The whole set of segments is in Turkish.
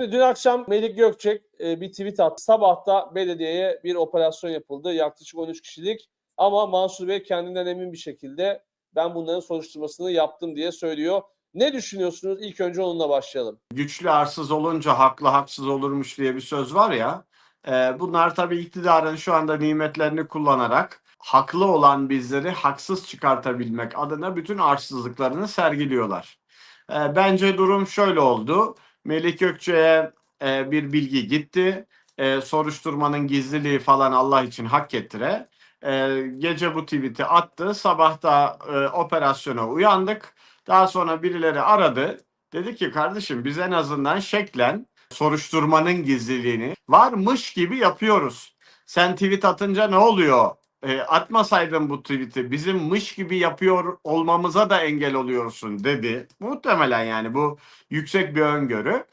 Dün akşam Melik Gökçek e, bir tweet attı. Sabahta belediyeye bir operasyon yapıldı. Yaklaşık 13 kişilik. Ama Mansur Bey kendinden emin bir şekilde ben bunların soruşturmasını yaptım diye söylüyor. Ne düşünüyorsunuz? İlk önce onunla başlayalım. güçlü arsız olunca haklı haksız olurmuş diye bir söz var ya. e, bunlar tabii iktidarın şu anda nimetlerini kullanarak haklı olan bizleri haksız çıkartabilmek adına bütün arsızlıklarını sergiliyorlar. E, bence durum şöyle oldu. Melik Gökçe'ye e, bir bilgi gitti. E, soruşturmanın gizliliği falan Allah için hak getire. E, gece bu tweet'i attı. Sabah da e, operasyona uyandık. Daha sonra birileri aradı. Dedi ki kardeşim biz en azından şeklen soruşturmanın gizliliğini varmış gibi yapıyoruz. Sen tweet atınca ne oluyor? E, atmasaydın bu tweet'i bizim mış gibi yapıyor olmamıza da engel oluyorsun dedi. Muhtemelen yani bu yüksek bir öngörü.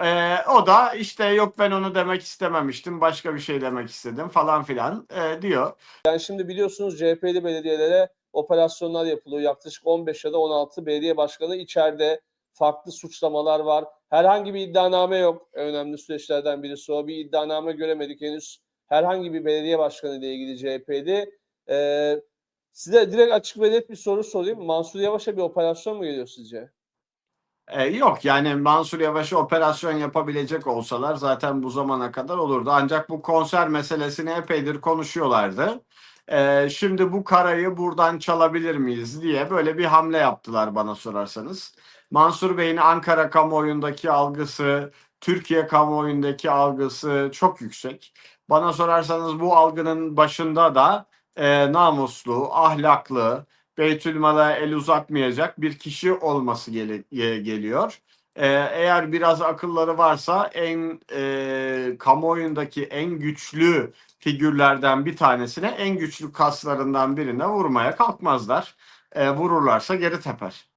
E, o da işte yok ben onu demek istememiştim başka bir şey demek istedim falan filan e, diyor. Yani şimdi biliyorsunuz CHP'li belediyelere operasyonlar yapılıyor. Yaklaşık 15 ya da 16 belediye başkanı içeride. Farklı suçlamalar var. Herhangi bir iddianame yok. Önemli süreçlerden birisi o. Bir iddianame göremedik henüz. Herhangi bir belediye başkanı ile ilgili CHP'li. Ee, size direkt açık ve net bir soru sorayım. Mansur Yavaş'a bir operasyon mu geliyor sizce? E, yok yani Mansur Yavaş'a operasyon yapabilecek olsalar zaten bu zamana kadar olurdu. Ancak bu konser meselesini epeydir konuşuyorlardı. E, şimdi bu karayı buradan çalabilir miyiz diye böyle bir hamle yaptılar bana sorarsanız. Mansur Bey'in Ankara kamuoyundaki algısı, Türkiye kamuoyundaki algısı çok yüksek. Bana sorarsanız bu algının başında da e, namuslu, ahlaklı, Beytülmal'a el uzatmayacak bir kişi olması gele- ge- geliyor. Ee, eğer biraz akılları varsa en e, kamuoyundaki en güçlü figürlerden bir tanesine en güçlü kaslarından birine vurmaya kalkmazlar. Ee, vururlarsa geri teper.